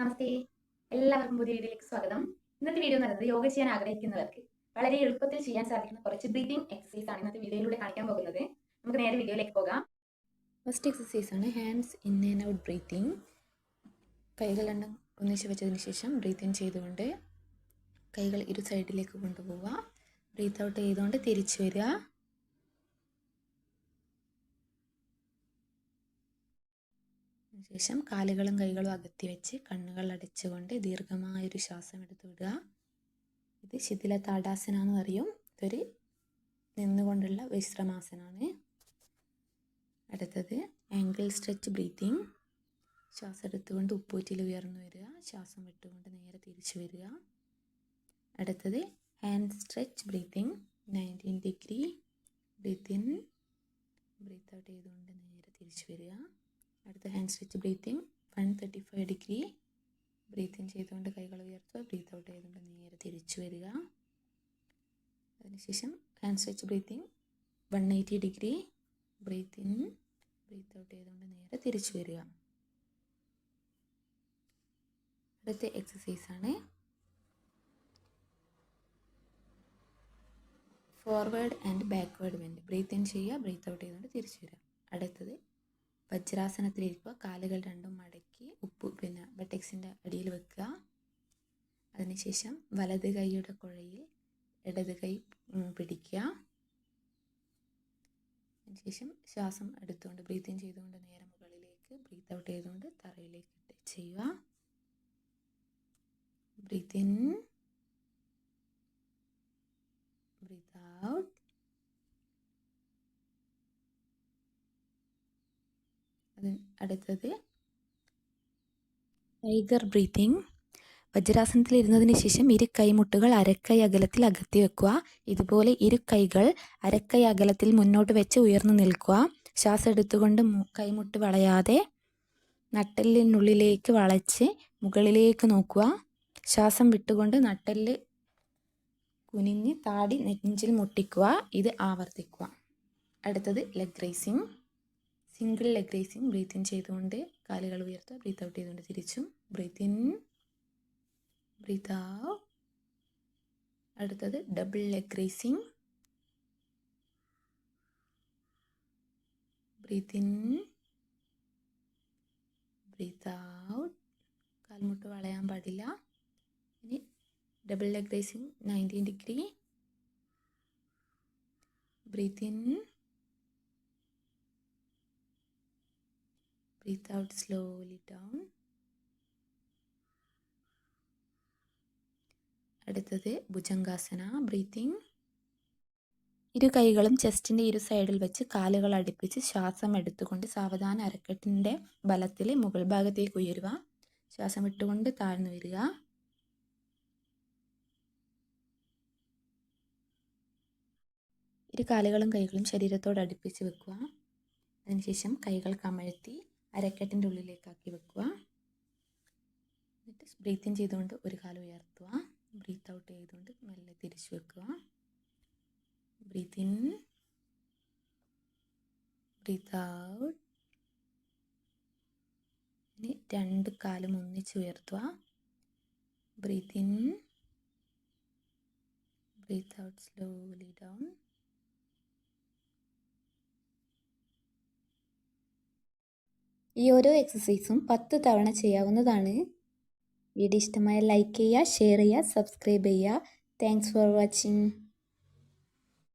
നമസ്തേ. എല്ലാവർക്കും പുതിയ വീഡിയോയിലേക്ക് സ്വാഗതം. ഇന്നത്തെ വീഡിയോ എന്ന് പറയുന്നത് യോഗ ചെയ്യാൻ ആഗ്രഹിക്കുന്നവർക്ക് വളരെ എളുപ്പത്തിൽ ചെയ്യാൻ സാധിക്കുന്ന കുറച്ച് ബ്രീതിങ് എക്സസൈസ് ആണ് ഇന്നത്തെ വീഡിയോയിലൂടെ കാണിക്കാൻ പോകുന്നത്. നമുക്ക് നേരെ വീഡിയോയിലേക്ക് പോകാം. ഫസ്റ്റ് എക്സസൈസ് ആണ് hands in and out breathing കൈകൾ രണ്ടും ഒന്നിച്ച് വെച്ചതിന് ശേഷം ബ്രീത്തിങ് ചെയ്തുകൊണ്ട് കൈകൾ ഇരു സൈഡിലേക്ക് കൊണ്ടുപോവുക. ബ്രീത്ത് ഔട്ട് ചെയ്തുകൊണ്ട് തിരിച്ചു വരിക. ശേഷം കാലുകളും കൈകളും അകത്തി വെച്ച് കണ്ണുകൾ അടച്ചുകൊണ്ട് ദീർഘമായൊരു ശ്വാസം എടുത്തു വിടുക. ഇത് ശിഥില താടാസന എന്ന് പറയും. ഇതൊരു നിന്നുകൊണ്ടുള്ള വിശ്രമാസനമാണ് അടുത്തത് ആംഗിൾ സ്ട്രെച്ച് ബ്രീത്തിങ് ശ്വാസം എടുത്തുകൊണ്ട് ഉപ്പൂറ്റിൽ ഉയർന്നു വരിക. ശ്വാസം വിട്ടുകൊണ്ട് നേരെ തിരിച്ചു വരിക. അടുത്തത് hand stretch breathing nineteen degree breathe in breathe out ചെയ്തുകൊണ്ട് നേരെ തിരിച്ചു വരിക. അടുത്ത hand stretch breathing one thirty five degree breathing ചെയ്തുകൊണ്ട് കൈകൾ ഉയർത്തുക. ബ്രീത്ത് ഔട്ട് ചെയ്തുകൊണ്ട് നേരെ തിരിച്ചു വരിക. അതിനുശേഷം hand stretch breathing one eighty degree breathe in breathe out ചെയ്തുകൊണ്ട് നേരെ തിരിച്ചു വരിക. അടുത്ത ആണ്. ഫോർവേഡ് ആൻഡ് ബാക്ക്വേഡ് വെന്റ് ബ്രീത്ത് ഇൻ ചെയ്യുക ബ്രീത്ത് ഔട്ട് ചെയ്തുകൊണ്ട് തിരിച്ചു വരിക. വജ്രാസനത്തിലിരിക്കുക കാലുകൾ രണ്ടും മടക്കി ഉപ്പ് പിന്നെ ബട്ടക്സിന്റെ അടിയിൽ വെക്കുക. അതിനുശേഷം വലത് കൈയുടെ കുഴയിൽ ഇടത് കൈ പിടിക്കുക. അതിനുശേഷം ശ്വാസം എടുത്തുകൊണ്ട് ബ്രീത്ത് ഇൻ ചെയ്തുകൊണ്ട് നേരെ മുകളിലേക്ക് ബ്രീത്ത് ഔട്ട് ചെയ്തുകൊണ്ട് തറയിലേക്ക് ചെയ്യുക. ബ്രീത്ത് ഇൻ ബ്രീത്ത് ഔട്ട് അടുത്തത്. ടൈഗർ ബ്രീത്തിങ് വജ്രാസനത്തിൽ ഇരുന്നതിന് ശേഷം ഇരു കൈമുട്ടുകൾ അരക്കൈ അകലത്തിൽ അകത്തി വെക്കുക. ഇതുപോലെ ഇരു കൈകൾ അരക്കൈ അകലത്തിൽ മുന്നോട്ട് വെച്ച് ഉയർന്നു നിൽക്കുക. ശ്വാസം എടുത്തുകൊണ്ട് കൈമുട്ട് വളയാതെ നട്ടെല്ലിനുള്ളിലേക്ക് വളച്ച് മുകളിലേക്ക് നോക്കുക. ശ്വാസം വിട്ടുകൊണ്ട് നട്ടെല്ല് കുനിഞ്ഞ് താടി നെഞ്ചിൽ മുട്ടിക്കുക. ഇത് ആവർത്തിക്കുക. അടുത്തത് leg raising single leg raising breathe in ചെയ്തുകൊണ്ട് കാലുകൾ ഉയർത്തുക ബ്രീത്ത് ഔട്ട് ചെയ്തുകൊണ്ട് തിരിച്ചും ബ്രീത്ത് ഇൻ ബ്രീത്ത് ഔട്ട്. അടുത്തത് double leg raising breathe in breathe out. കാൽമുട്ട് വളയാൻ പാടില്ല. ഇനി double leg raising nineteen degree breathe in breathe out slowly down. അടുത്തത് ഭുജംഗാസന ബ്രീത്തിങ് ഇരു കൈകളും ചെസ്റ്റിന്റെ ഇരു സൈഡിൽ വെച്ച് കാലുകൾ അടുപ്പിച്ച് ശ്വാസം എടുത്തുകൊണ്ട് സാവധാന അരക്കെട്ടിന്റെ ബലത്തിൽ മുകൾ ഭാഗത്തേക്ക് ഉയരുക. ശ്വാസം വിട്ടുകൊണ്ട് താഴ്ന്നു വരിക. ഇരു കാലുകളും കൈകളും ശരീരത്തോട് അടുപ്പിച്ച് വെക്കുക. അതിനുശേഷം കൈകൾ കമഴ്ത്തി അരക്കെട്ടിന്റെ ഉള്ളിലേക്കാക്കി വെക്കുക. എന്നിട്ട് ബ്രീത്ത് ഇൻ ചെയ്തുകൊണ്ട് ഒരു കാലം ഉയർത്തുക. ബ്രീത്ത് ഔട്ട് ചെയ്തുകൊണ്ട് മെല്ലെ തിരിച്ചു വെക്കുക. ബ്രീത്ത് ഇൻ ബ്രീത്ത് ഔട്ട് ഇനി രണ്ട് കാലും ഒന്നിച്ച് ഉയർത്തുക. Breathe in breathe out slowly ഈ ഓരോ എക്സസൈസും പത്ത് തവണ ചെയ്യാവുന്നതാണ്. വീഡിയോ ഇഷ്ടമായ ലൈക്ക് ചെയ്യുക ഷെയർ ചെയ്യുക സബ്സ്ക്രൈബ് ചെയ്യുക. Thanks for watching